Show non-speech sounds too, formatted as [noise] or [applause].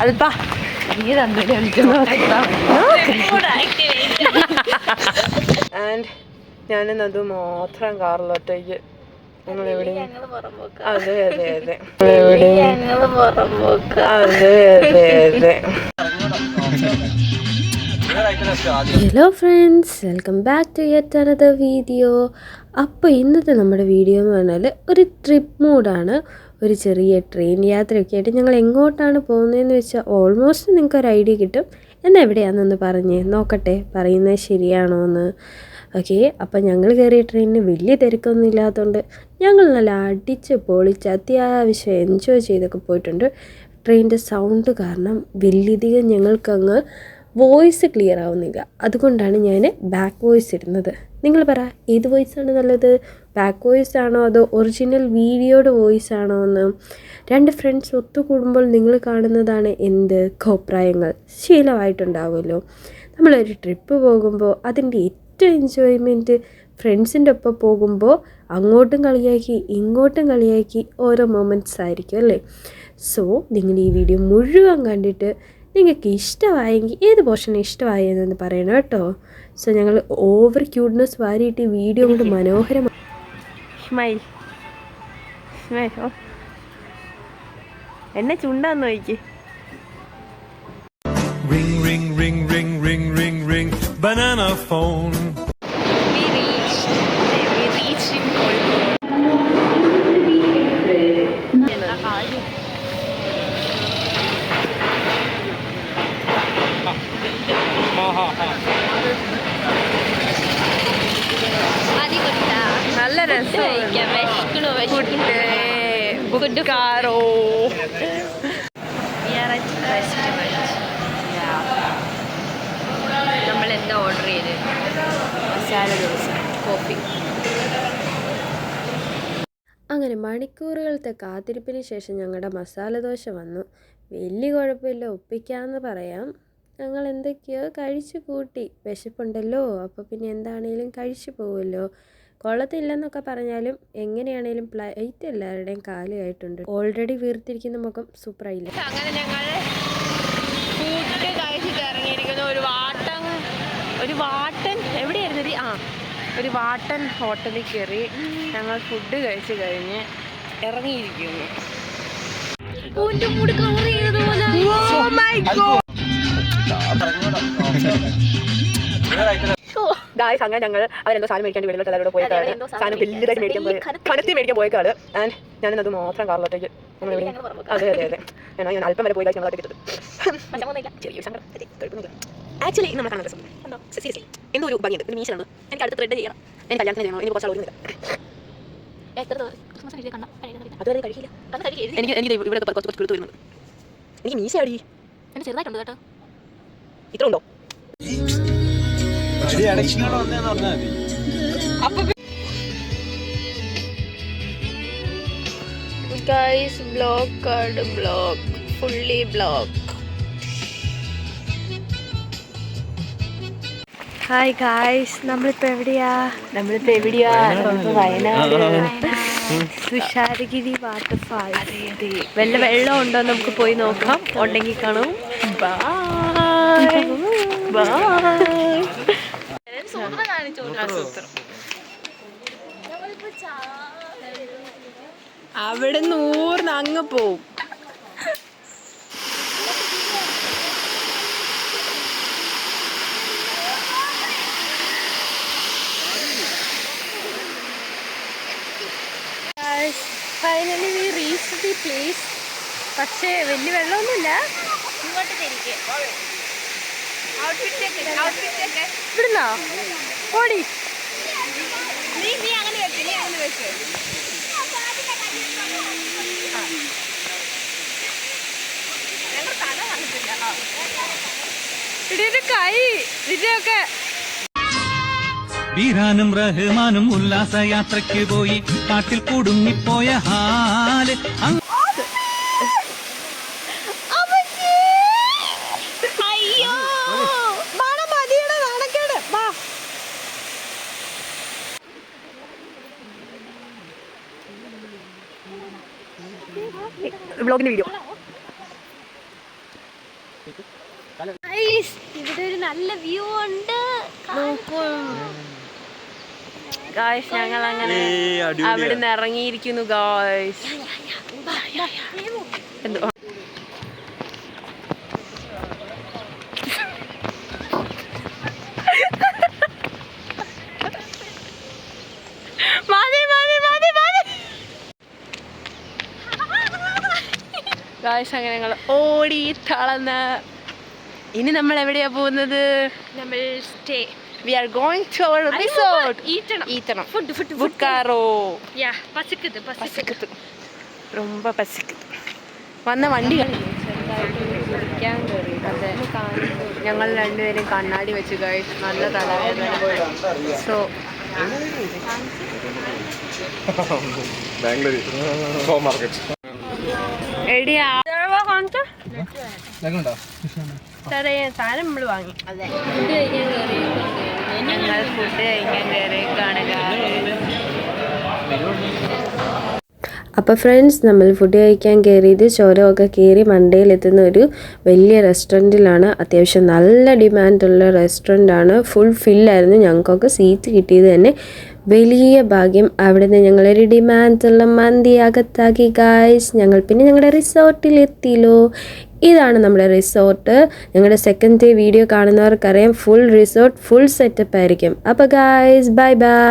തന്നെ ആൻഡ് ഞാനും അത് മാത്രം കാറിലോട്ടേക്ക്. ഞങ്ങൾ എവിടെയും? അതെ അതെ അതെ. എവിടെയും അതെ അതെ അതെ. Hello friends welcome back to yet another video അപ്പോൾ ഇന്നത്തെ നമ്മുടെ വീഡിയോ എന്ന് പറഞ്ഞാൽ ഒരു ട്രിപ്പ് മൂഡാണ് ഒരു ചെറിയ ട്രെയിൻ യാത്രയൊക്കെ ആയിട്ട് ഞങ്ങൾ എങ്ങോട്ടാണ് പോകുന്നതെന്ന് വെച്ചാൽ ഓൾമോസ്റ്റ് നിങ്ങൾക്ക് ഒരു ഐഡിയ കിട്ടും. എന്നാൽ എവിടെയാണെന്നൊന്ന് പറഞ്ഞ് നോക്കട്ടെ പറയുന്നത് ശരിയാണോ എന്ന്. ഓക്കെ അപ്പം ഞങ്ങൾ കയറിയ ട്രെയിനിന് വലിയ തിരക്കൊന്നും ഇല്ലാത്തതുകൊണ്ട് ഞങ്ങൾ നല്ല അടിച്ച് പൊളിച്ച് അത്യാവശ്യം എൻജോയ് ചെയ്തൊക്കെ പോയിട്ടുണ്ട്. ട്രെയിനിന്റെ സൗണ്ട് കാരണം വലിയധികം ഞങ്ങൾക്കങ്ങ് വോയിസ് ക്ലിയർ ആവുന്നില്ല. അതുകൊണ്ടാണ് ഞാൻ ബാക്ക് വോയിസ് ഇടുന്നത്. നിങ്ങൾ പറ ഏത് വോയിസ് ആണ് നല്ലത്? ബാക്ക് വോയിസ് ആണോ അതോ ഒറിജിനൽ വീഡിയോയുടെ വോയിസ് ആണോ എന്ന്? രണ്ട് ഫ്രണ്ട്സ് ഒത്തുകൂടുമ്പോൾ നിങ്ങൾ കാണുന്നതാണ് എന്ത് കോപ്രായങ്ങൾ ശീലമായിട്ടുണ്ടാവുമല്ലോ. നമ്മളൊരു ട്രിപ്പ് പോകുമ്പോൾ അതിന്റെ ഏറ്റവും എൻജോയ്മെന്റ് ഫ്രണ്ട്സിന്റെ ഒപ്പം പോകുമ്പോൾ അങ്ങോട്ടും കളിയാക്കി ഇങ്ങോട്ടും കളിയാക്കി ഓരോ മൊമെന്റ്സ് ആയിരിക്കും അല്ലേ? സോ നിങ്ങൾ ഈ വീഡിയോ മുഴുവൻ കണ്ടിട്ട് നിങ്ങൾക്ക് ഇഷ്ടമായെങ്കിൽ ഏത് പോർഷൻ ഇഷ്ടമായെന്ന് പറയണം കേട്ടോ സോ ഞങ്ങൾ ഓവർ ക്യൂട്ട്നെസ് വാരിയിട്ട് ഈ വീഡിയോ കൊണ്ട് മനോഹരമായി സ്മൈൽ സ്മൈൽ ഓ എന്നെ ചുണ്ടാന്ന് നോക്കി ring ring, ring, ring, ring, ring, ring. Banana phone. ബുക്കാറോ നമ്മൾ എന്താ ഓർഡർ ചെയ്ത്? മസാല ദോശ. കോഫി അങ്ങനെ മണിക്കൂറുകളത്തെ കാത്തിരിപ്പിന് ശേഷം ഞങ്ങളുടെ മസാല ദോശ വന്നു. വലിയ കുഴപ്പമില്ല ഒപ്പിക്കാമെന്ന് പറയാം. ഞങ്ങൾ എന്തൊക്കെയോ കഴിച്ചു കൂട്ടി. വിശപ്പുണ്ടല്ലോ അപ്പോൾ പിന്നെ എന്താണേലും കഴിച്ചു പോകുമല്ലോ കൊള്ളത്തില്ലെന്നൊക്കെ പറഞ്ഞാലും എങ്ങനെയാണേലും പ്ലേറ്റ് എല്ലാവരുടെയും കാലിയായിട്ടുണ്ട് ഓൾറെഡി വീർത്തിരിക്കുന്ന മുഖം സൂപ്പറായില്ല അങ്ങനെ ഞങ്ങൾ ഫുഡ് കഴിച്ചിട്ട് ഇറങ്ങിയിരിക്കുന്നു. ഒരു വാട്ടൻ ഒരു വാട്ടൻ എവിടെയായിരുന്നു? ആ ഒരു വാട്ടൻ ഹോട്ടലിൽ കയറി ഞങ്ങൾ ഫുഡ് കഴിച്ച് കഴിഞ്ഞ് ഇറങ്ങിയിരിക്കുന്നു. ഗായ്സ് അങ്ങനെ ഞങ്ങൾ അവരെന്തോ സാധനം മേടിക്കാൻ വേണ്ടി എല്ലാവരോട് പോയേക്കാണ്. സാധനം വലിയതായിട്ട് മേടിക്കാൻ പോയി കനത്തി മേടിക്കാൻ പോയേക്കാണ്. ആൻഡ് അത് മാത്രം കാറിലോട്ടേക്ക്. അതെ അതെ അതെ ഞാൻ ഞാൻ അല്പം വരെ പോയി ഞങ്ങൾ ചെറിയൊരു സങ്കടം. ആക്ച്വലി നമ്മൾ കാണാൻ രസം. സീരിയസ്ലി എന്തോ ഒരു ഭംഗിയുണ്ട്. ഒരു മീശനുണ്ട് എനിക്ക് അടുത്ത് ത്രെഡ് ചെയ്യണം. എനിക്ക് കല്യാണത്തിന് ചെയ്യണം എനിക്ക് കുറച്ച് അതുവരെ കഴിക്കില്ല എനിക്ക് എനിക്ക് ഇവിടെ കുറച്ച് കുറച്ച് വരുന്നത് വരുന്നുണ്ട്. എനിക്ക് മീശ അടി ചെറുതായിട്ടുണ്ട് കേട്ടോ. ഇത്ര ഉണ്ടോ? Guys block card block fully block hi guys നമ്മളിപ്പോൾ എവിടെയാ? നമ്മളിപ്പോൾ എവിടെയാ? വയനാട്. തുഷാരഗിരി വാട്ടർഫാൾ വല്ല വെള്ളം ഉണ്ടോ നമുക്ക് പോയി നോക്കാം. ഉണ്ടെങ്കിൽ കാണും. ബൈ ബൈ [laughs] അവിടെ നൂറിന് അങ്ങ് പോവും. Finally we reach the place പക്ഷേ വലിയ വെള്ളമൊന്നുമില്ല. ഇവിടുന്നോ? ഓടി. ഇടിയൊരു കൈ വിജയൊക്കെ. ബീരാനും റഹ്മാനും ഉല്ലാസയാത്രയ്ക്ക് പോയി കാട്ടിൽ കുടുങ്ങിപ്പോയ ഹാൽ. വ്ളോഗിന്റെ വീഡിയോ. ഇവിടെ ഒരു നല്ല വ്യൂ ഉണ്ട്. ഗായ്സ് ഞങ്ങൾ അങ്ങനെ അവിടെ നിന്ന് ഇറങ്ങിയിരിക്കുന്നു ഗായ്സ് എന്തോ? ഗായ്സ് അങ്ങനെ ഞങ്ങൾ ഓടി തളർന്ന് ഇനി നമ്മൾ എവിടെയാ പോകുന്നത് നമ്മൾ stay we are going to our resort ഈറ്റണം ഈത്തണം food food ബുക്കാറോ യാ പസിക്കുത് പസിക്കുത് പസിക്കുത്ത് ரொம்ப പസിക്കുത്ത് വന്ന വണ്ടി കുളിക്കാൻ കയറി അതെ ഞങ്ങൾ രണ്ടുപേരും കണ്ണാടി വെച്ച് കഴിച്ച് നല്ല തലവേദന സോ ബാംഗ്ലൂർ സൂപ്പർ മാർക്കറ്റ് എടിയാ കാണിച്ചോ സാറേ സാധനം നമ്മൾ വാങ്ങി. ഞങ്ങൾ ഫുഡ് കഴിക്കാൻ അപ്പോൾ ഫ്രണ്ട്സ് നമ്മൾ ഫുഡ് കഴിക്കാൻ കയറിയത് ചോരമൊക്കെ കയറി മണ്ടയിലെത്തുന്ന ഒരു വലിയ റെസ്റ്റോറന്റിലാണ് അത്യാവശ്യം നല്ല ഡിമാൻഡുള്ള റെസ്റ്റോറന്റ് ഫുൾ ഫില്ലായിരുന്നു ഞങ്ങൾക്കൊക്കെ സീറ്റ് കിട്ടിയത് തന്നെ വലിയ ഭാഗ്യം. അവിടെ നിന്ന് ഞങ്ങളൊരു ഡിമാൻഡുള്ള മന്തി അകത്താക്കി ഗായ്സ് ഞങ്ങൾ പിന്നെ ഞങ്ങളുടെ റിസോർട്ടിൽ എത്തിയല്ലോ. ഇതാണ് നമ്മുടെ റിസോർട്ട് ഞങ്ങളുടെ സെക്കൻഡ് ഡേ വീഡിയോ കാണുന്നവർക്കറിയാം. ഫുൾ റിസോർട്ട് ഫുൾ സെറ്റപ്പ് ആയിരിക്കും. അപ്പോൾ ഗായ്സ് ബൈ ബൈ